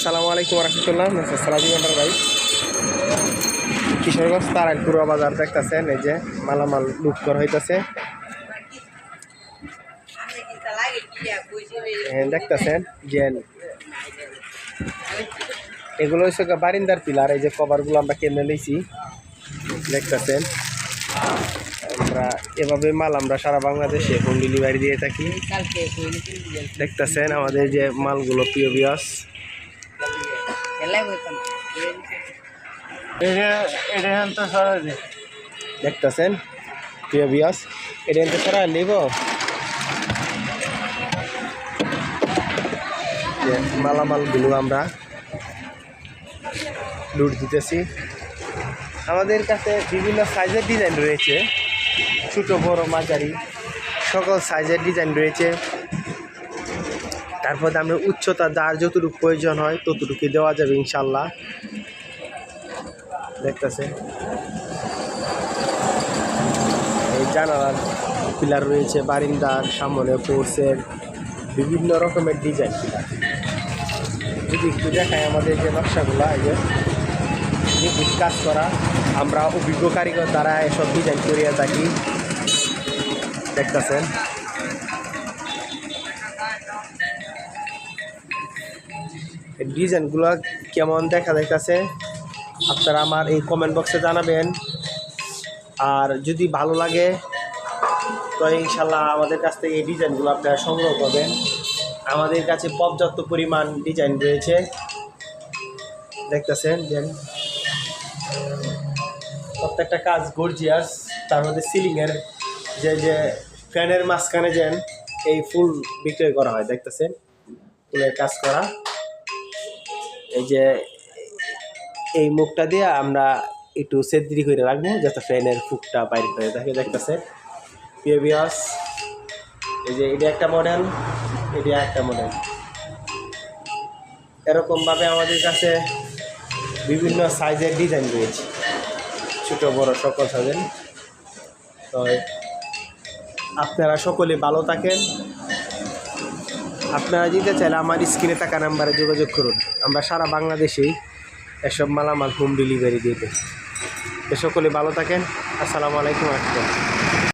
আসসালামু আলাইকুম রহমতুল্লাহ ভান্ডার ভাই। কিশোরগঞ্জ তারাইলপুর বাজার দেখতেছেন এই যে মালামাল লুট করা হইতাছে। হ্যাঁ, দেখতেছেন যে এগুলো হচ্ছে বারিন্দার পিলার এই যে কভারগুলো আমরা কেমনে লইছি দেখতেছেন। আমরা এভাবে মাল আমরা সারা বাংলাদেশে হোম ডেলিভারি দিয়ে থাকি। দেখতেছেন আমাদের যে মালগুলো প্রিয় বিয়াস দেখতেছেন? প্রিয় বিয়াস এটা এনতে সারা নিব। মালামালগুলো আমরা লুট দিতেছি। আমাদের কাছে বিভিন্ন সাইজের ডিজাইন রয়েছে। ছোট বড় মাঝারি সকল সাইজের ডিজাইন রয়েছে। তারপর আমরা উচ্চতা যার যতটুকু প্রয়োজন হয় ততটুকু দেওয়া যাবে ইনশাল্লাহ। দেখতেছে এই জানালার পিলার রয়েছে, বারিন্দার সামনে ফোর্সের বিভিন্ন রকমের ডিজাইন পিলার। যদি একটু দেখায় আমাদের যে নকশাগুলো, এই যে নিখুঁত কাজ করা, আমরা অভিজ্ঞ কারিগর দ্বারা এসব ডিজাইন করিয়া থাকি। দেখতেছেন। ডিজাইনগুলো কেমন দেখা যাইতেছে, আপনারা আমার এই কমেন্ট বক্সে জানাবেন। আর যদি ভালো লাগে, তো ইনশাল্লাহ আমাদের কাছ থেকে এই ডিজাইনগুলো আপনারা সংগ্রহ করবেন। আমাদের কাছে পর্যাপ্ত পরিমাণ ডিজাইন রয়েছে। দেখতেছেন যে প্রত্যেকটা কাজ গর্জিয়াস তার মধ্যে সিলিংয়ের যে যে ফ্যানের মাঝখানে যেন এই ফুল বিক্রয় করা হয়, দেখতেছেন? ফুলের কাজ করা। এই যে, এই মুখটা দিয়ে আমরা একটু সেদ্রি করে রাখব, যাতে ফ্যানের ফুকটা বাইরে করে থাকে দেখতেছে পিএবিএস এই যে এটা একটা মডেল এটা একটা মডেল এরকমভাবে আমাদের কাছে বিভিন্ন সাইজের ডিজাইন রয়েছে। ছোট, বড় সকল সাইজের তো আপনারা সকলে ভালো থাকেন। আপনারা যেতে চাইলে আমার স্ক্রিনে থাকা নাম্বারে যোগাযোগ করুন। আমরা সারা বাংলাদেশেই এসব মালামাল হোম ডেলিভারি দিয়ে তো সকলে ভালো থাকেন। আসসালামু আলাইকুম রহমতুল্লাহ